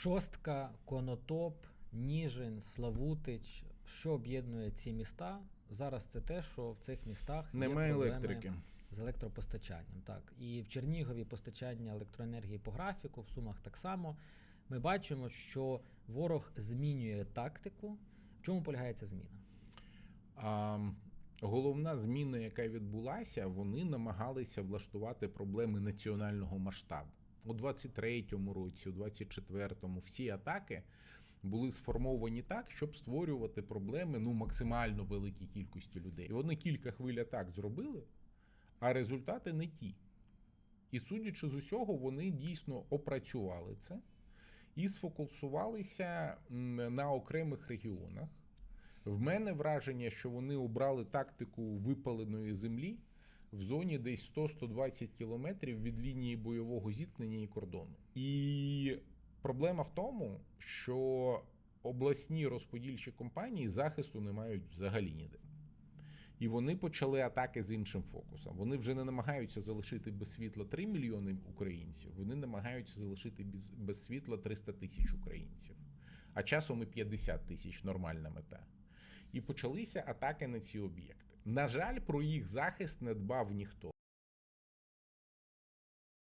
Шостка, Конотоп, Ніжин, Славутич. Що об'єднує ці міста? Зараз це те, що в цих містах є Немає проблеми електрики. з електропостачанням. Так. І в Чернігові постачання електроенергії по графіку, в Сумах так само. Ми бачимо, що ворог змінює тактику. В чому полягає ця зміна? А, головна зміна, яка відбулася, вони намагалися влаштувати проблеми національного масштабу. У 23-му році, у 24-му всі атаки були сформовані так, щоб створювати проблеми ну, максимально великій кількості людей. І вони кілька хвиль атак зробили, а результати не ті. І судячи з усього, вони дійсно опрацювали це і сфокусувалися на окремих регіонах. В мене враження, що вони обрали тактику випаленої землі в зоні десь 100-120 кілометрів від лінії бойового зіткнення і кордону. І проблема в тому, що обласні розподільчі компанії захисту не мають взагалі ніде. І вони почали атаки з іншим фокусом. Вони вже не намагаються залишити без світла 3 мільйони українців, вони намагаються залишити без, без світла 300 тисяч українців. А часом і 50 тисяч нормальна мета. І почалися атаки на ці об'єкти. На жаль, про їх захист не дбав ніхто.